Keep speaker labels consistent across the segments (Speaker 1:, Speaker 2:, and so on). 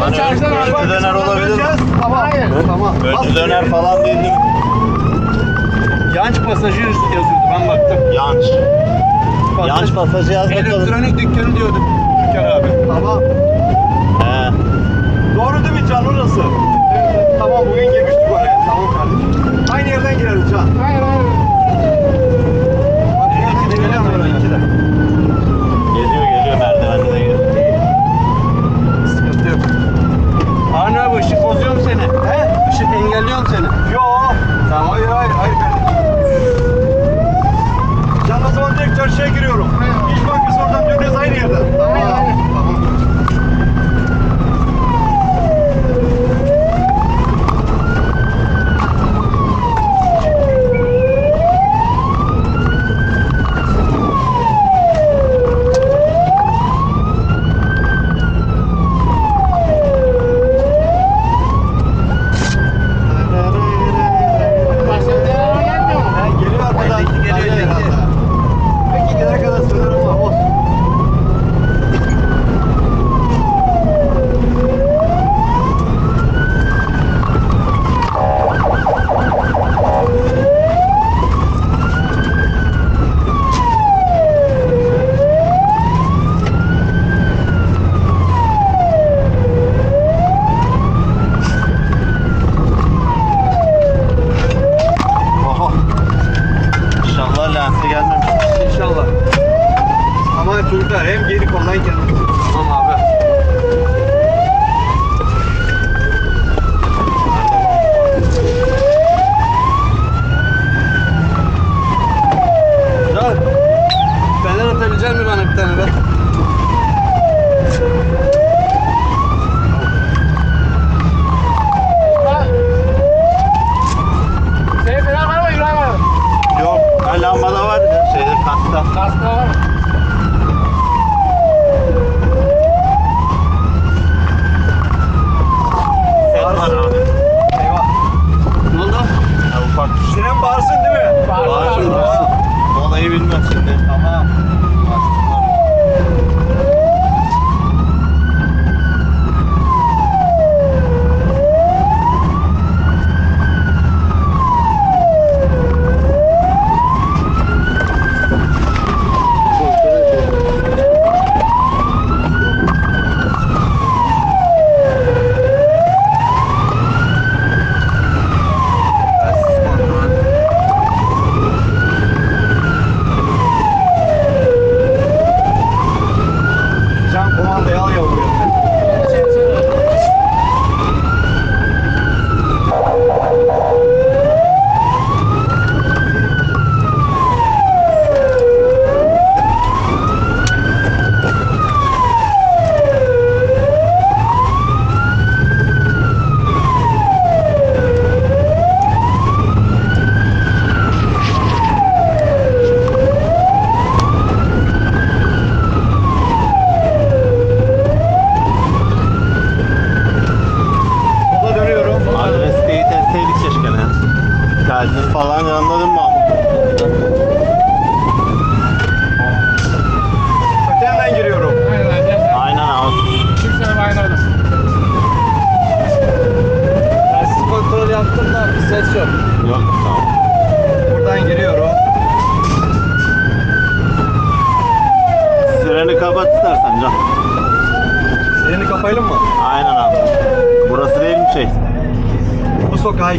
Speaker 1: Hani öncü döner olabilir mi?
Speaker 2: Tamam. Hayır. Tamam.
Speaker 1: Öncü döner falan değil mi?
Speaker 2: Yanç pasajı yazıyordu ben baktım.
Speaker 1: Yanç. Yanç pasajı yaz bakalım.
Speaker 2: Elektronik dükkanı diyordu Türker abi. Tamam.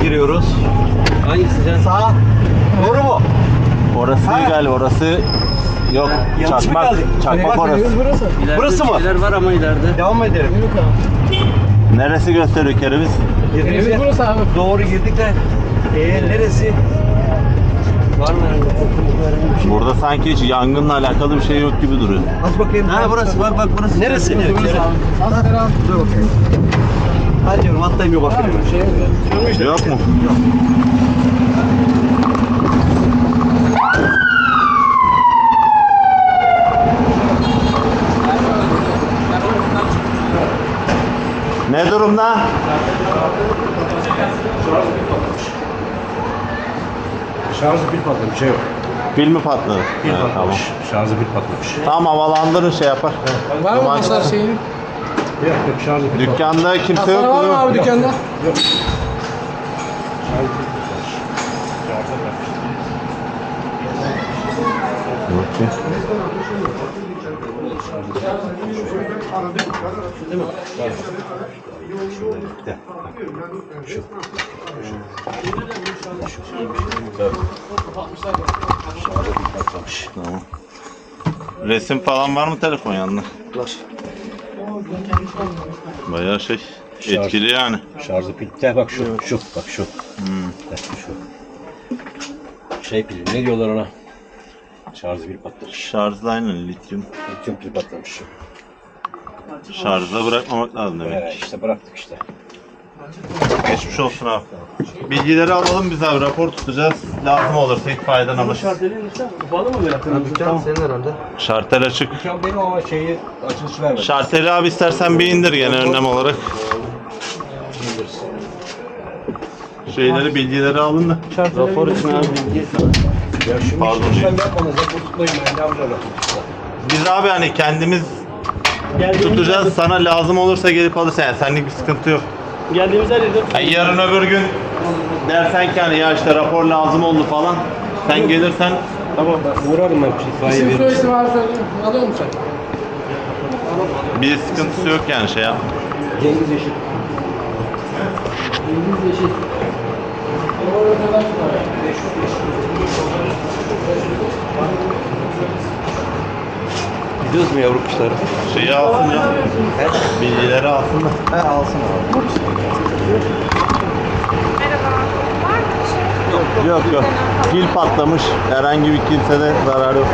Speaker 2: Giriyoruz.
Speaker 3: Hangisi Can?
Speaker 2: Sağ. Doğru mu?
Speaker 1: Orası değil
Speaker 2: Ha.
Speaker 1: galiba. Orası yok.
Speaker 2: yanlış mı
Speaker 1: Çakmak.
Speaker 2: geldik?
Speaker 1: Çakmak orası.
Speaker 4: burası.
Speaker 3: İleride
Speaker 2: Burası mı?
Speaker 3: şeyler var ama ileride.
Speaker 2: Devam edelim.
Speaker 4: Yürü.
Speaker 1: Neresi gösteriyor kereviz?
Speaker 4: Evimiz burası abi.
Speaker 2: Doğru girdik de. Ee, neresi?
Speaker 3: Var mı.
Speaker 1: Burada sanki hiç yangınla alakalı bir şey yok gibi duruyor.
Speaker 2: Aç bakayım.
Speaker 3: Ha burası bak bak burası.
Speaker 2: Neresi?
Speaker 3: Burası, burası.
Speaker 4: Selam.
Speaker 2: Dur bakayım. Hadi yavrum atlayayım bir bakayım.
Speaker 4: Şey yok.
Speaker 1: Yok mu? Ne durumda?
Speaker 5: Şarjı pil patlamış, şey yok.
Speaker 1: Pil mi patladı?
Speaker 5: Pil
Speaker 1: Evet, tamam.
Speaker 5: patlamış. Şarjı pil patlamış.
Speaker 1: Tamam havalandırın şey yapar.
Speaker 4: Var mı
Speaker 1: çıksın.
Speaker 4: şeyini?
Speaker 5: Şarjı pil patlamış.
Speaker 1: Dükkanda kimse yok
Speaker 4: var mı
Speaker 1: mu?
Speaker 4: abi dükkanda?
Speaker 1: Tamam. Resim falan var mı telefon yanında?
Speaker 5: Var.
Speaker 1: Bayağı şey
Speaker 5: Şarj.
Speaker 1: etkili yani.
Speaker 5: Şarjı pil. Gel bak şu, şu, bak şu. Bak şu. Şey pili, ne diyorlar ona? Şarjı pil patlamış.
Speaker 1: Şarjlı aynen lityum.
Speaker 5: Lityum pil patlamış şu.
Speaker 1: Şarjda bırakmamak lazım demek.
Speaker 5: Evet, işte bıraktık işte.
Speaker 1: Geçmiş olsun abi. Bilgileri alalım biz abi rapor tutacağız. Lazım olursa ilk faydan alır.
Speaker 3: Şartelin işte kapalı mı yaptın?
Speaker 4: Dükkan senin herhalde.
Speaker 1: Şartel açık.
Speaker 5: Dükkan benim ama şeyi açılışı vermedi.
Speaker 1: Şarteli abi istersen bir indir gene önlem olarak. Şeyleri bilgileri alın da.
Speaker 3: Rapor için abi.
Speaker 5: Ya şimdi
Speaker 1: Pardon.
Speaker 5: İşlem yapmanız rapor tutmayın yapacağım rapor
Speaker 1: Biz abi hani kendimiz tutacağız. Sana lazım olursa gelip alırsın. Yani senlik bir sıkıntı yok.
Speaker 3: Geldiğimiz her yerde
Speaker 1: Yani yarın öbür gün dersen ki hani ya işte rapor lazım oldu falan. Sen gelirsen
Speaker 5: Tamam uğrarım ben
Speaker 4: soy
Speaker 5: veririm.
Speaker 4: isim abi söyle. Alıyor musun sen?
Speaker 1: bir sıkıntısı yok yani şey yap.
Speaker 5: Cengiz Yeşil.
Speaker 4: Yıldız Yeşil.
Speaker 3: Gidiyoruz mu yavru kuşlara?
Speaker 1: Şeyi alsın ya. Bilgileri alsın da.
Speaker 6: Merhaba. Var mı bir şey?
Speaker 1: Yok yok. Pil patlamış. Herhangi bir kimsede zarar yok.